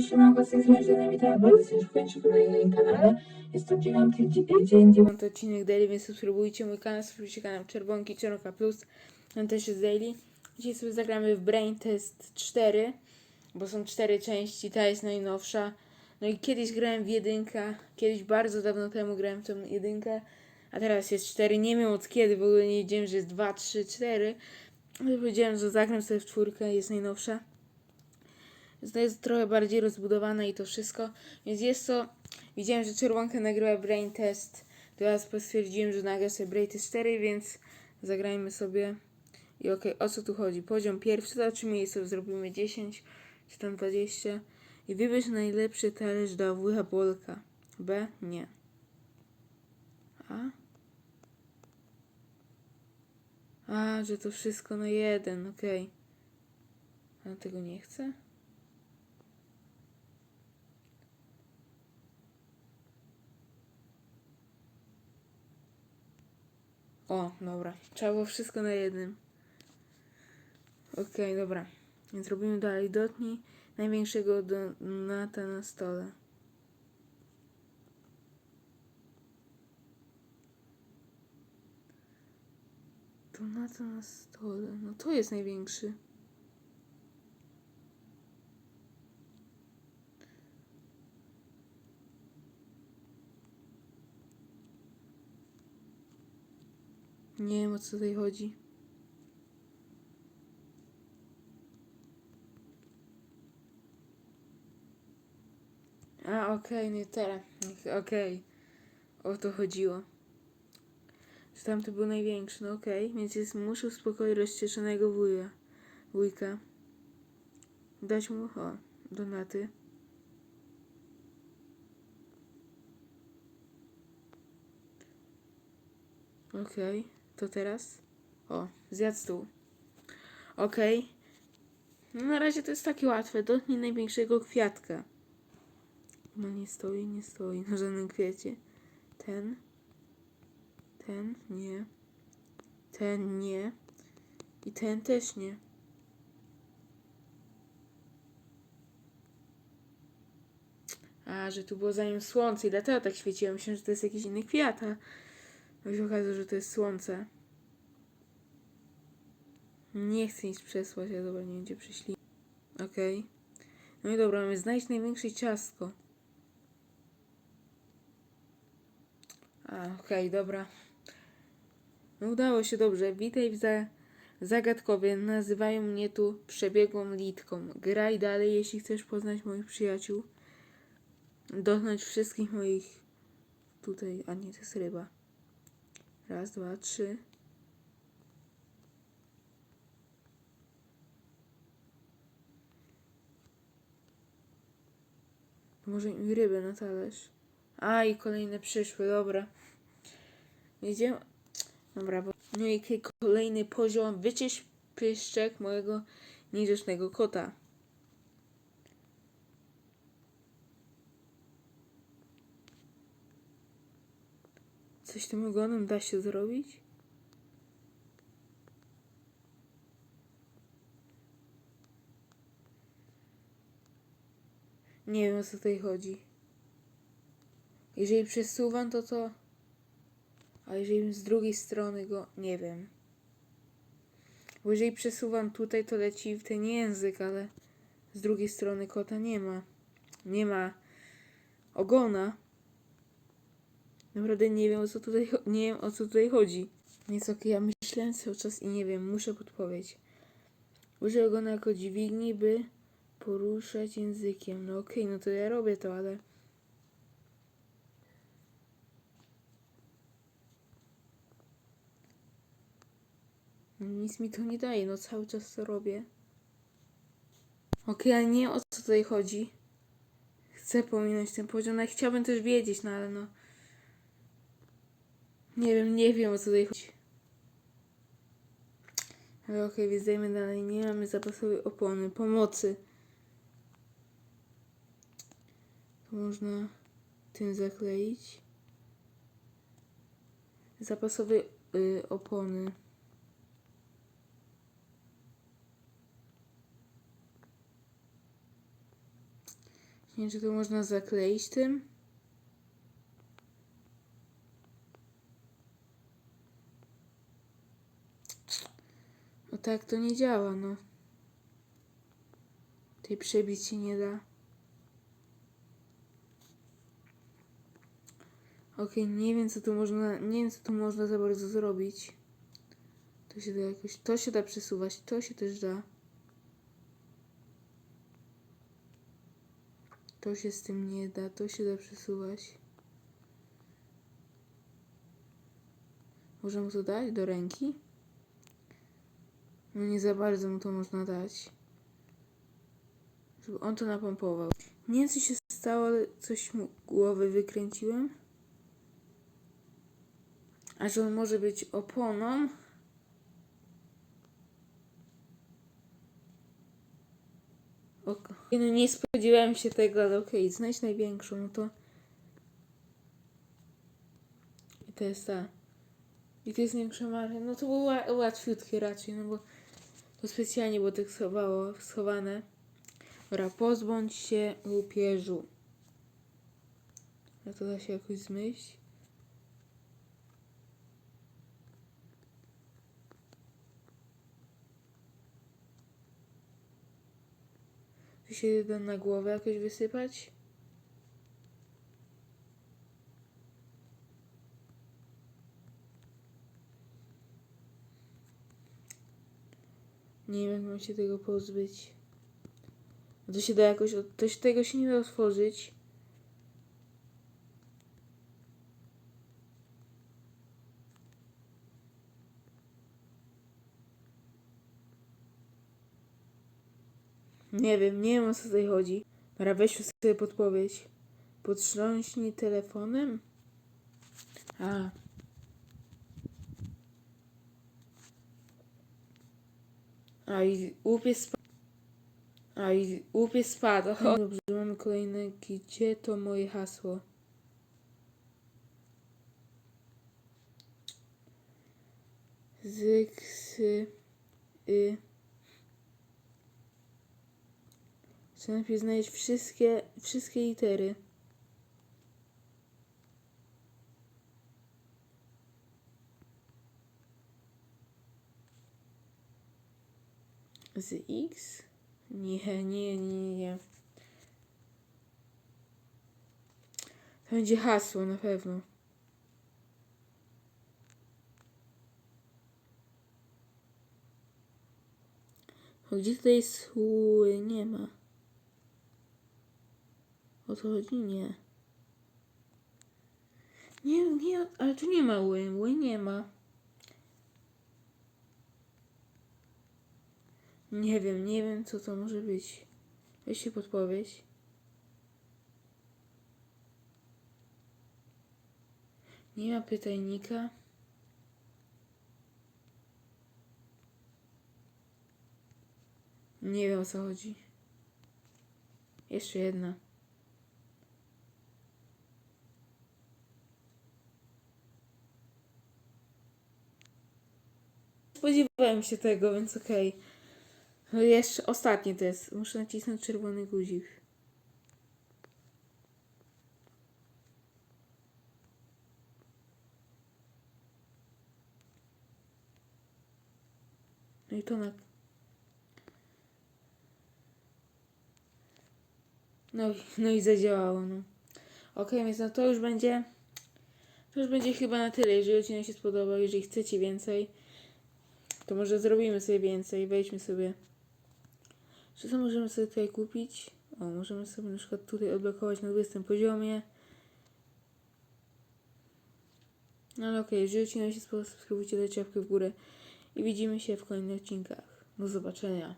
Cześć, siemanko, z strony Żenia, witam was już na moim kanale. Jest to dziewiąty dzie- dzień, dziewiąty odcinek daily, więc subskrybujcie mój kanał, subskrybujcie kanał Czerwonki, Czerwonka Plus. Tam też jest daily. Dzisiaj sobie zagramy w Brain Test 4, bo są cztery części, ta jest najnowsza. No i kiedyś grałem w jedynkę, kiedyś bardzo dawno temu grałem w tą jedynkę, a teraz jest cztery. Nie wiem od kiedy, w ogóle nie wiedziałem, że jest 2, 3, 4. Ale powiedziałem, że zagram sobie w czwórkę, jest najnowsza. To jest trochę bardziej rozbudowane i to wszystko. Więc jest to. Widziałem, że czerwonka nagrywa Brain Test. Teraz stwierdziłem, że nagra sobie Brain Test 4, więc zagrajmy sobie. I okej, o co tu chodzi? Poziom pierwszy, zobaczymy, ile sobie zrobimy 10 czy tam 20. I wybierz najlepszy talerz do wujka Polka. B? Nie. A? A, że to wszystko na jeden, okej. A tego nie chcę? O, dobra. Trzeba było wszystko na jednym. Okej, dobra. Więc robimy dalej. Dotknij największego donata na stole. Donata na stole. No to jest największy. Nie wiem o co tutaj chodzi. A, okej, nie teraz. Okej. O to chodziło. Że tamty był największy, no okej. Więc jest, muszę uspokoić rozcieszonego wuja. Wujka. Dać mu, o, donaty. Okej, to teraz. O, zjadł stół. Okej. No na razie to jest takie łatwe. Dotknij największego kwiatka. No nie stoi, nie stoi na żadnym kwiecie. Ten. Ten, nie. Ten, nie. I ten też nie. A, że tu było za nim słońce i dlatego tak świeciło. Myślałem, że to jest jakiś inny kwiat, a no się okazało, że to jest słońce. Nie chcę nic przesłać, ja dobra, nie będzie przyśli. Okej. No i dobra, mamy znaleźć największe ciastko. A, okej, dobra. No udało się dobrze. Witaj w za zagadkowie. Nazywają mnie tu przebiegłą litką. Graj dalej, jeśli chcesz poznać moich przyjaciół. Dotknąć wszystkich moich... Tutaj, a nie, to jest ryba. Raz, dwa, trzy. Może mi rybę na talerz. A i kolejne przyszły, dobra. Idziemy. Dobra, bo. No i kolejny poziom. Wyczyść pyszczek mojego niegrzecznego kota. Coś tym ogonem da się zrobić? Nie wiem o co tutaj chodzi. Jeżeli przesuwam to to... A jeżeli z drugiej strony go... Nie wiem. Bo jeżeli przesuwam tutaj to leci w ten język, ale z drugiej strony kota nie ma. Nie ma ogona. Naprawdę nie wiem o co tutaj, nie wiem o co tutaj chodzi. Okej, ja myślałem cały czas i nie wiem, muszę podpowiedź. Użyję ogona jako dźwigni, by poruszać językiem. No okej, no to ja robię to, ale... No Nic mi to nie daje, no cały czas to robię. Okej, ale nie o co tutaj chodzi. Chcę pominąć ten poziom, no i chciałbym też wiedzieć, no ale no... Nie wiem, nie wiem o co tutaj chodzi. Ale okej, więc dajmy dalej. Nie mamy zapasowej opony. Pomocy. To można tym zakleić. Zapasowej y, opony. Nie wiem, czy to można zakleić tym. Tak to nie działa, no. Tej przebić się nie da. Okej, nie wiem co tu można, nie wiem co tu można za bardzo zrobić. To się da jakoś, to się da przesuwać, to się też da. To się z tym nie da, to się da przesuwać. Można mu to dać do ręki? No nie za bardzo mu to można dać. Żeby on to napompował. Nie wiem co się stało, ale coś mu głowy wykręciłem. A że on może być oponą. Oko. No nie spodziewałem się tego, ale okej, znajdź największą, no to... I to jest ta... I to jest większa marka. No to było ła- łatwiutkie raczej, no bo to specjalnie było tak schowało, schowane. Dobra, pozbądź się łupieżu. A to da się jakoś zmyśl? Tu się da na głowę jakoś wysypać? Nie wiem, jak mam się tego pozbyć. To się da jakoś, to się, tego się nie da otworzyć. Nie wiem, nie wiem o co tutaj chodzi. Dobra, weź sobie podpowiedź. Potrząśnij telefonem? A. A i łupie spadł. A i łupie spadł. Dobrze, mamy kolejne. Gdzie to moje hasło? Zyk, sy, y. Trzeba najpierw znaleźć wszystkie, wszystkie litery. Z X? Nie, nie, nie, nie. To będzie hasło na pewno. Gdzie tutaj sły nie ma? O to chodzi? Nie. Nie, nie, ale tu nie ma ły, ły nie ma. Nie wiem, nie wiem co to może być. Weź się podpowiedź. Nie ma pytajnika. Nie wiem o co chodzi. Jeszcze jedna. Spodziewałem się tego, więc okej. No jeszcze ostatnie to jest. Muszę nacisnąć czerwony guzik. No i to na... No, no i zadziałało, no. Okej, więc no to już będzie... To już będzie chyba na tyle. Jeżeli odcinek się spodobał, jeżeli chcecie więcej, to może zrobimy sobie więcej. Wejdźmy sobie. Czy co możemy sobie tutaj kupić? O, możemy sobie na przykład tutaj odblokować na 20 poziomie. No ale okej, jeżeli odcinek się spodobał, subskrybujcie, dajcie łapkę w górę i widzimy się w kolejnych odcinkach. Do zobaczenia.